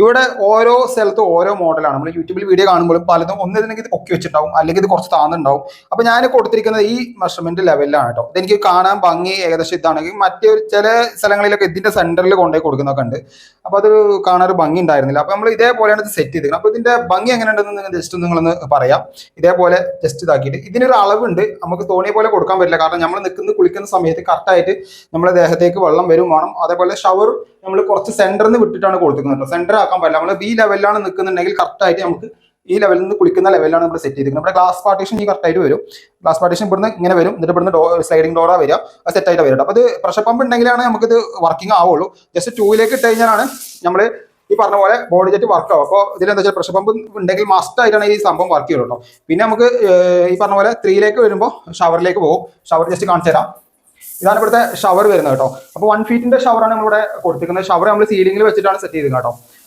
ഇവിടെ ഓരോ സ്ഥലത്തും ഓരോ മോഡലാണ് നമ്മൾ യൂട്യൂബിൽ വീഡിയോ കാണുമ്പോഴും പലതും ഒന്നില്ലെങ്കിൽ ഇത് പൊക്കി വെച്ചിട്ടുണ്ടാവും. അല്ലെങ്കിൽ ഇത് കുറച്ച് താന്നുണ്ടാവും അപ്പൊ ഞാൻ കൊടുത്തിരിക്കുന്നത് ഈ മെഷർമെന്റ് ലെവലിലാണ് കേട്ടോ ഇതെനിക്ക് കാണാൻ ഭംഗി ഏകദേശം ഇതാണെങ്കിൽ മറ്റേ ചില സ്ഥലങ്ങളിലൊക്കെ ഇതിന്റെ സെന്ററിൽ കൊണ്ടുപോയി കൊടുക്കുന്നൊക്കെ ഉണ്ട്. അപ്പൊ അത് കാണാൻ ഒരു ഭംഗി ഉണ്ടായിരുന്നില്ല. അപ്പൊ നമ്മൾ ഇതേപോലെയാണ് ഇത് സെറ്റ് ചെയ്തിരിക്കുന്നത്. അപ്പൊ ഇതിന്റെ ഭംഗി എങ്ങനെ ഉണ്ടെന്ന് ജസ്റ്റ് നിങ്ങളൊന്ന് പറയാം. ഇതേപോലെ ജസ്റ്റ് ഇതാക്കിയിട്ട് ഇതിനൊരു അളവുണ്ട്. നമുക്ക് തോന്നിയ പോലെ കൊടുക്കാൻ പറ്റില്ല. കാരണം നമ്മൾ നിൽക്കുന്ന കുളിക്കുന്ന സമയത്ത് കറക്റ്റായിട്ട് നമ്മുടെ ദേഹത്തേക്ക് വെള്ളം വരും വേണം. അതേപോലെ ഷവർ നമ്മൾ കുറച്ച് സെന്ററിൽ നിന്ന് വിട്ടിട്ടാണ് കൊടുക്കുന്നത് സെന്റർ ആക്കാൻ പറ്റില്ല നമ്മൾ ബി ലെവലിലാണ് നിൽക്കുന്നുണ്ടെങ്കിൽ കറക്റ്റായിട്ട് നമുക്ക് ഈ ലെവലിൽ നിന്ന് കുളിക്കുന്ന ലെവലിലാണ് നമ്മൾ സെറ്റ് ചെയ്തിരിക്കുന്നത്. നമ്മുടെ ക്ലാസ് പാർട്ടീഷൻ ഈ കറക്റ്റായിട്ട് വരും. ക്ലാസ് പാർട്ടീഷൻ ഇവിടുന്ന് ഇങ്ങനെ വരും. എന്നിട്ട് ഇവിടുന്ന് ഡോ സ്ലൈഡിംഗ് ഡോറ വരിക. അത് സെറ്റ് ആയിട്ട് വരും. അപ്പോൾ അത് പ്രഷർ പമ്പ് ഉണ്ടെങ്കിലാണ് നമുക്കിത് വർക്കിംഗ് ആവുള്ളൂ. ജസ്റ്റ് ടൂയിലേക്ക് ഇട്ട് കഴിഞ്ഞാലാണ് നമ്മൾ ഈ പറഞ്ഞ പോലെ ബോഡി ജെറ്റ് വർക്ക് ആവും. അപ്പോൾ ഇതിലെന്താ വെച്ചാൽ പ്രഷർ പമ്പ് ഉണ്ടെങ്കിൽ മസ്റ്റ് ആയിട്ടാണ് ഈ സംഭവം വർക്ക് ചെയ്യുള്ളൂ പിന്നെ നമുക്ക് ഈ പറഞ്ഞ പോലെ ത്രീയിലേക്ക് വരുമ്പോൾ ഷവറിലേക്ക് പോകും. ഷവർ ജസ്റ്റ് കാണിച്ചു തരാം. ഇതാണ് ഇവിടുത്തെ ഷവർ വരുന്നത് കേട്ടോ അപ്പോൾ വൺ ഫീറ്റിന്റെ ഷവറാണ് നമ്മളിവിടെ കൊടുത്തിരിക്കുന്നത്. ഷവർ നമ്മൾ സീലിംഗിൽ വെച്ചിട്ടാണ് സെറ്റ് ചെയ്തത് കേട്ടോ